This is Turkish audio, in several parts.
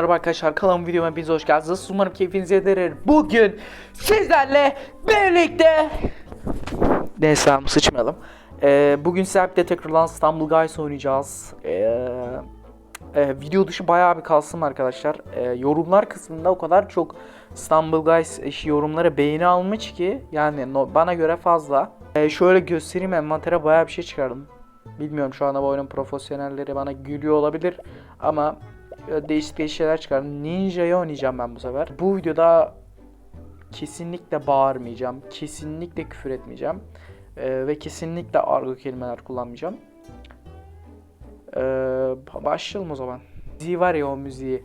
Merhaba arkadaşlar kanalıma videoma hepiniz hoş geldiniz. Umarım keyfiniz yedirir. Bugün sizlerle birlikte Neyse sıçmayalım. Ee, bugün sizlerle birlikte tekrardan İstanbul Guys oynayacağız. Ee, e, video dışı bayağı bir kalsın arkadaşlar. Ee, yorumlar kısmında o kadar çok İstanbul Guys işi yorumlara beğeni almış ki yani no- bana göre fazla. Ee, şöyle göstereyim envantere bayağı bir şey çıkardım. Bilmiyorum şu anda bu oyunun profesyonelleri bana gülüyor olabilir ama değişik değişik şeyler çıkardım. Ninja'yı oynayacağım ben bu sefer. Bu videoda kesinlikle bağırmayacağım. Kesinlikle küfür etmeyeceğim. Ee, ve kesinlikle argo kelimeler kullanmayacağım. Ee, başlayalım o zaman. Müziği var ya o müziği.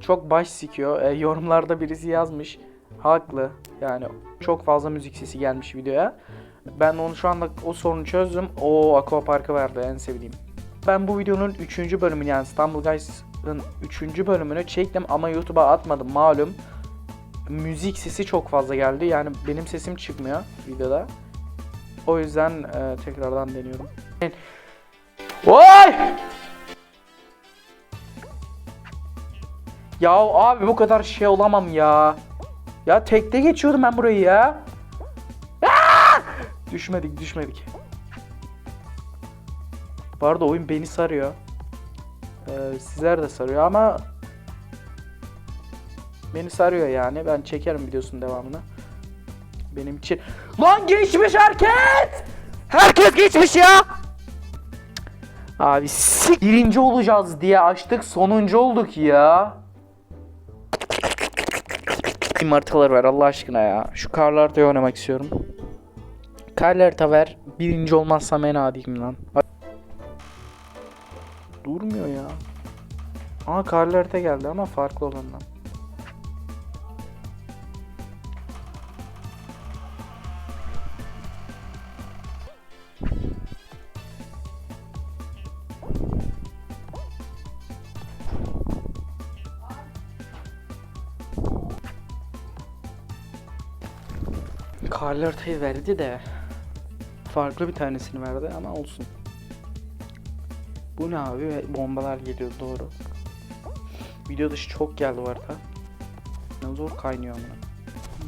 Çok baş sikiyor. Ee, yorumlarda birisi yazmış. Haklı. Yani çok fazla müzik sesi gelmiş videoya. Ben onu şu anda o sorunu çözdüm. O Aqua Park'ı verdi en sevdiğim. Ben bu videonun 3. bölümünü yani İstanbul Guys'ın 3. bölümünü çektim ama YouTube'a atmadım malum. Müzik sesi çok fazla geldi. Yani benim sesim çıkmıyor videoda. O yüzden e, tekrardan deniyorum. Oy! Ya abi bu kadar şey olamam ya. Ya tekte geçiyordum ben burayı ya. Aa! Düşmedik düşmedik. Bu arada oyun beni sarıyor. Ee, sizler de sarıyor ama beni sarıyor yani. Ben çekerim videosunun devamını. Benim için. Lan geçmiş herkes! Herkes geçmiş ya! Abi sik. Birinci olacağız diye açtık sonuncu olduk ya. Kim haritalar ver Allah aşkına ya. Şu karlarda oynamak istiyorum. Karlı harita ver. Birinci olmazsam en adiyim lan. Durmuyor ya. Aa harita geldi ama farklı olandan. Karlı haritayı verdi de farklı bir tanesini verdi ama olsun. Bu ne abi? Ve Bombalar geliyor doğru. Video dışı çok geldi bu arada. Ne zor kaynıyor amına.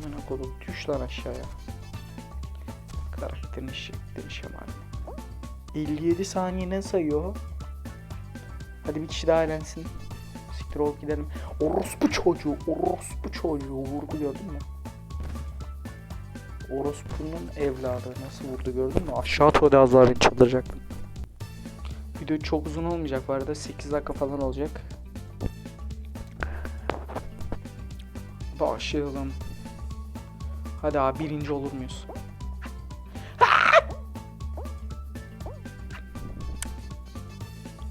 Amına kodum düş lan aşağıya. Karakterin şeklini şemali. 57 saniye ne sayıyor? Hadi bir kişi daha eğlensin. Siktir olup gidelim. Orospu çocuğu, orospu çocuğu vurdu gördün mü? Orospu'nun evladı nasıl vurdu gördün mü? Aşağı atıyordu az daha beni çıldıracaktım. Video çok uzun olmayacak bu arada 8 dakika falan olacak. Başlayalım. Hadi abi birinci olur muyuz?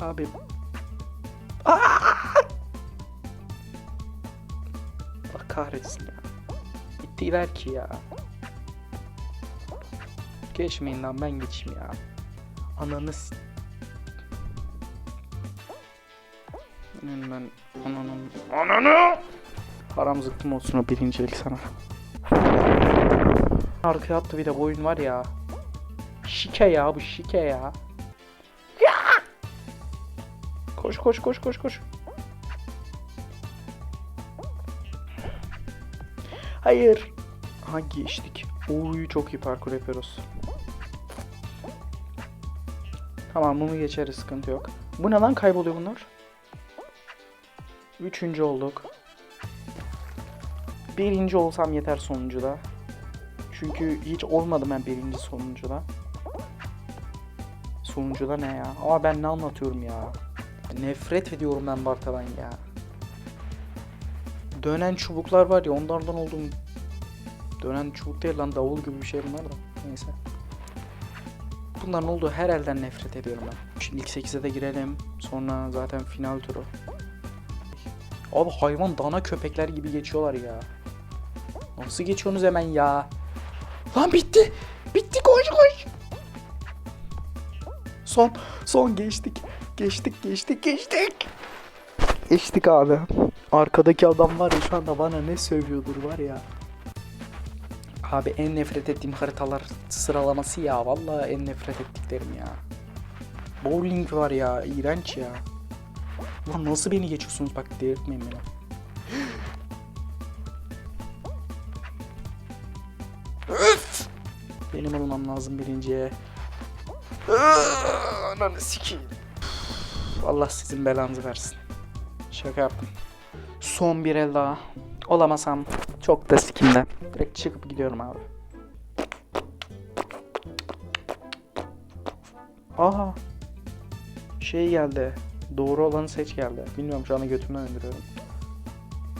Abi. Allah kahretsin ya. Gittiler ki ya. Geçmeyin lan ben geçeyim ya. Ananı s- Benim ben ananın ananı Haram zıkkım olsun o birincilik sana. Arkaya attı bir de bu oyun var ya. Şike ya bu şike ya. Ya! Koş koş koş koş koş. Hayır. Ha geçtik. Oy çok iyi parkur yapıyoruz. Tamam bunu geçeriz sıkıntı yok. Bu ne lan kayboluyor bunlar? Üçüncü olduk. Birinci olsam yeter sonuncuda. Çünkü hiç olmadım ben birinci sonuncuda. Sonuncuda ne ya? Aa ben ne anlatıyorum ya? Nefret ediyorum ben Barta'dan ya. Dönen çubuklar var ya onlardan oldum. Dönen çubuk değil lan davul gibi bir şey bunlar da. Neyse. Bunların olduğu her elden nefret ediyorum ben. Şimdi ilk 8'e de girelim. Sonra zaten final turu. Abi hayvan dana köpekler gibi geçiyorlar ya. Nasıl geçiyorsunuz hemen ya? Lan bitti. Bitti koş koş. Son son geçtik. Geçtik geçtik geçtik. Geçtik abi. Arkadaki adam var ya şu anda bana ne sövüyordur var ya. Abi en nefret ettiğim haritalar sıralaması ya. Vallahi en nefret ettiklerim ya. Bowling var ya. iğrenç ya. Lan nasıl beni geçiyorsunuz bak delirtmeyin beni. Öf! Benim olmam lazım birinciye. Ananı sikeyim. Allah sizin belanızı versin. Şaka yaptım. Son bir el daha. Olamasam çok da sikimden. Direkt çıkıp gidiyorum abi. Aha. Şey geldi. Doğru olanı seç geldi. Bilmiyorum şu anda götümden öldürüyorum.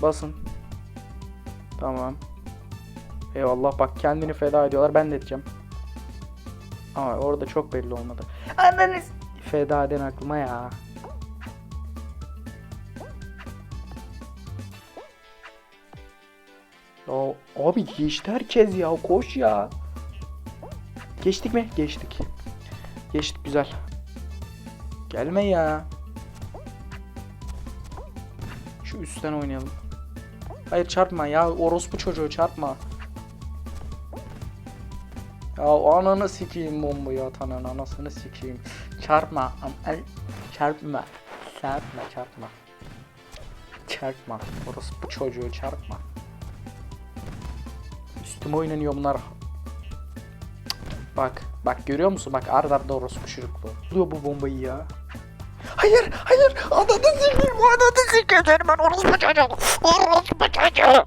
Basın. Tamam. Eyvallah bak kendini feda ediyorlar ben de edeceğim. Ama orada çok belli olmadı. Anneniz feda eden aklıma ya. Ya abi geçti herkes ya koş ya. Geçtik mi? Geçtik. Geçtik güzel. Gelme ya. Şu üstten oynayalım. Hayır çarpma ya orospu çocuğu çarpma. Ya ananı sikeyim bombayı atanın anasını sikeyim. Çarpma. am- Çarpma. Çarpma çarpma. Çarpma. Orospu çocuğu çarpma. Üstüme oynanıyor bunlar. Bak, bak görüyor musun? Bak arda arda orospu çocukluğu. Buluyor bu bombayı ya. Hayır, hayır. Ananı sikeyim, ananı sikeyim. Ben orospu çocuğu. Orospu çocuğu.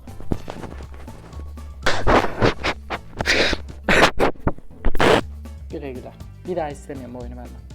Güle güle. Bir daha istemiyorum bu oyunu benden.